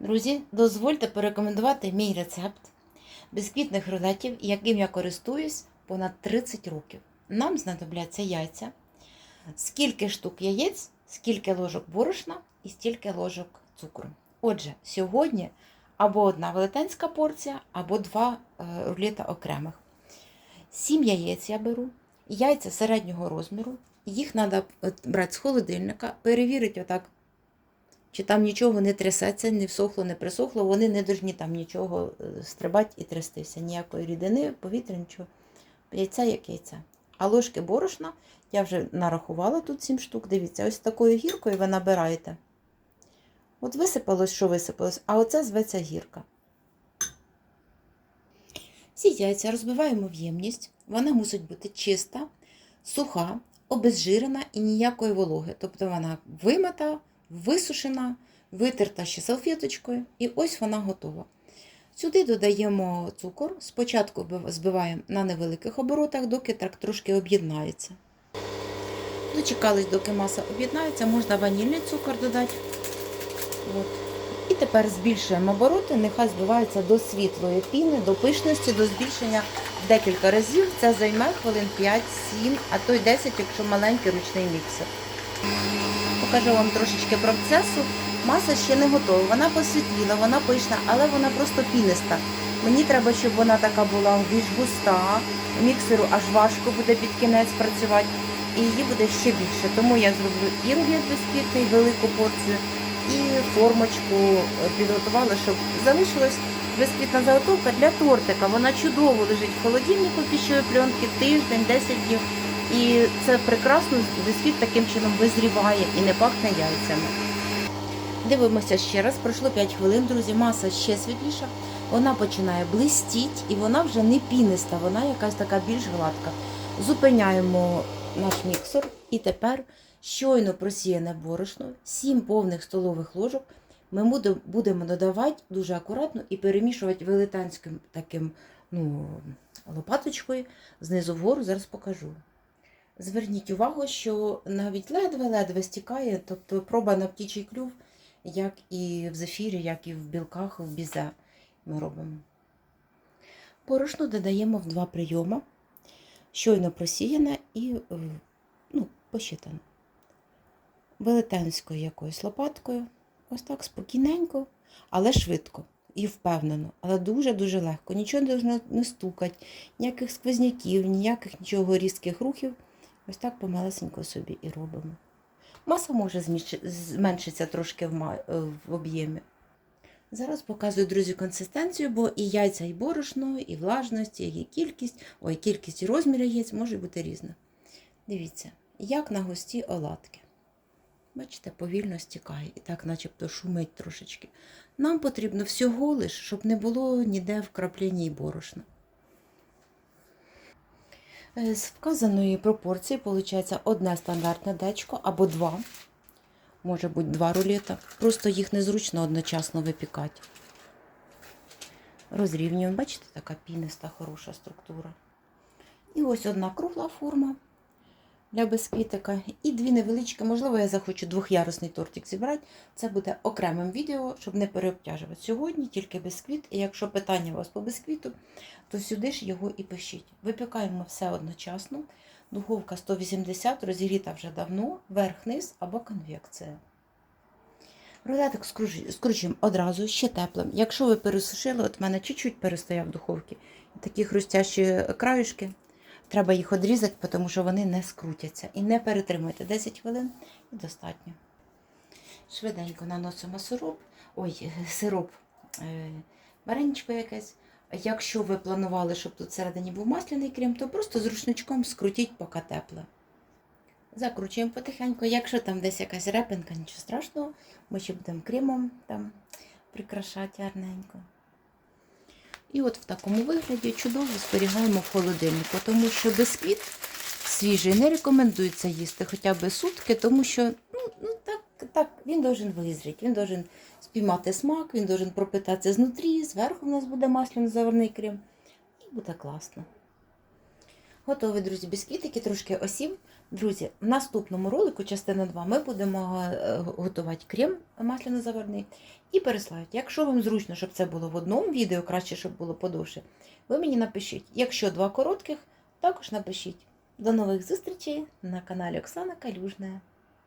Друзі, дозвольте порекомендувати мій рецепт бісквітних рулетів, яким я користуюсь понад 30 років. Нам знадобляться яйця, скільки штук яєць, скільки ложок борошна і стільки ложок цукру. Отже, сьогодні або одна велетенська порція, або два е, рулета окремих. Сім яєць я беру, яйця середнього розміру. Їх треба брати з холодильника, перевірити отак, чи там нічого не трясеться, не всохло, не присохло. Вони не повинні там нічого е, стрибати і трястися. Ніякої рідини, повітря, нічого. Яйця як яйця. А ложки борошна я вже нарахувала тут 7 штук. Дивіться, ось такою гіркою ви набираєте. От висипалось, що висипалось, а оце зветься гірка. Всі яйця розбиваємо в ємність. Вона мусить бути чиста, суха, обезжирена і ніякої вологи. Тобто вона вимита, висушена, витерта ще салфеточкою, і ось вона готова. Сюди додаємо цукор. Спочатку збиваємо на невеликих оборотах, доки так трошки об'єднається. Дочекались, доки маса об'єднається, можна ванільний цукор додати. От. І тепер збільшуємо обороти, нехай збивається до світлої піни, до пишності, до збільшення декілька разів. Це займе хвилин 5-7, а то й 10, якщо маленький ручний міксер. Покажу вам трошечки процесу. Маса ще не готова. Вона посвітліла, вона пишна, але вона просто піниста. Мені треба, щоб вона така була більш густа. Міксеру аж важко буде під кінець працювати, і її буде ще більше. Тому я зроблю і рулет бісквітний, велику порцію, і формочку підготувала, щоб залишилась бісквітна заготовка для тортика. Вона чудово лежить в холодильнику піщої пленки тиждень, 10 днів. І це прекрасно, бісквіт таким чином визріває і не пахне яйцями. Дивимося ще раз, пройшло 5 хвилин, друзі, маса ще світліша. Вона починає блистіть і вона вже не піниста, вона якась така більш гладка. Зупиняємо наш міксер і тепер щойно просіяне борошно, 7 повних столових ложок. Ми будемо додавати дуже акуратно і перемішувати велетенським таким ну, лопаточкою знизу вгору, зараз покажу. Зверніть увагу, що навіть ледве-ледве стікає, тобто проба на птічий клюв, як і в зефірі, як і в білках, в бізе ми робимо. Порошно додаємо в два прийоми, щойно просіяне і ну, посчитане. Велетенською якоюсь лопаткою, ось так спокійненько, але швидко і впевнено, але дуже-дуже легко. Нічого не стукати, ніяких сквозняків, ніяких нічого різких рухів. Ось так помалесенько собі і робимо. Маса може зменшитися трошки в об'ємі. Зараз показую, друзі, консистенцію, бо і яйця, і борошно, і влажність, і кількість, ой, кількість і розмір яєць може бути різна. Дивіться, як на густі оладки. Бачите, повільно стікає і так начебто шумить трошечки. Нам потрібно всього лиш, щоб не було ніде вкраплення борошна. З вказаної пропорції виходить одне стандартне дечко або два. Може бути два рулета. Просто їх незручно одночасно випікати. Розрівнюємо, бачите, така піниста, хороша структура. І ось одна кругла форма для бисквітика. І дві невеличкі, можливо, я захочу двохярусний тортик зібрати. Це буде окремим відео, щоб не переобтяжувати. Сьогодні тільки бисквіт. І якщо питання у вас по бисквіту, то сюди ж його і пишіть. Випікаємо все одночасно. Духовка 180, розігріта вже давно, верх-низ або конвекція. Рулетик скручуємо одразу, ще теплим. Якщо ви пересушили, от в мене чуть-чуть перестояв в духовці, такі хрустящі краюшки, треба їх відрізати, тому що вони не скрутяться. І не перетримуйте 10 хвилин і достатньо. Швиденько наносимо сироп, ой, сироп, е, вареничко якесь. Якщо ви планували, щоб тут всередині був масляний крем, то просто з рушничком скрутіть, поки тепле. Закручуємо потихеньку. Якщо там десь якась репинка, нічого страшного, ми ще будемо кремом там прикрашати гарненько. І от в такому вигляді чудово зберігаємо в холодильнику, тому що бисквіт свіжий не рекомендується їсти хоча б сутки, тому що ну, ну так, так, він должен визріти, він должен спіймати смак, він должен пропитатися знутрі, зверху в нас буде масляно заварний крем. І буде класно. Готові, друзі, бісквітики трошки осів. Друзі, в наступному ролику, частина 2, ми будемо е, готувати крем масляно-заварний і переслають. Якщо вам зручно, щоб це було в одному відео, краще, щоб було подовше, ви мені напишіть. Якщо два коротких, також напишіть. До нових зустрічей на каналі Оксана Калюжна.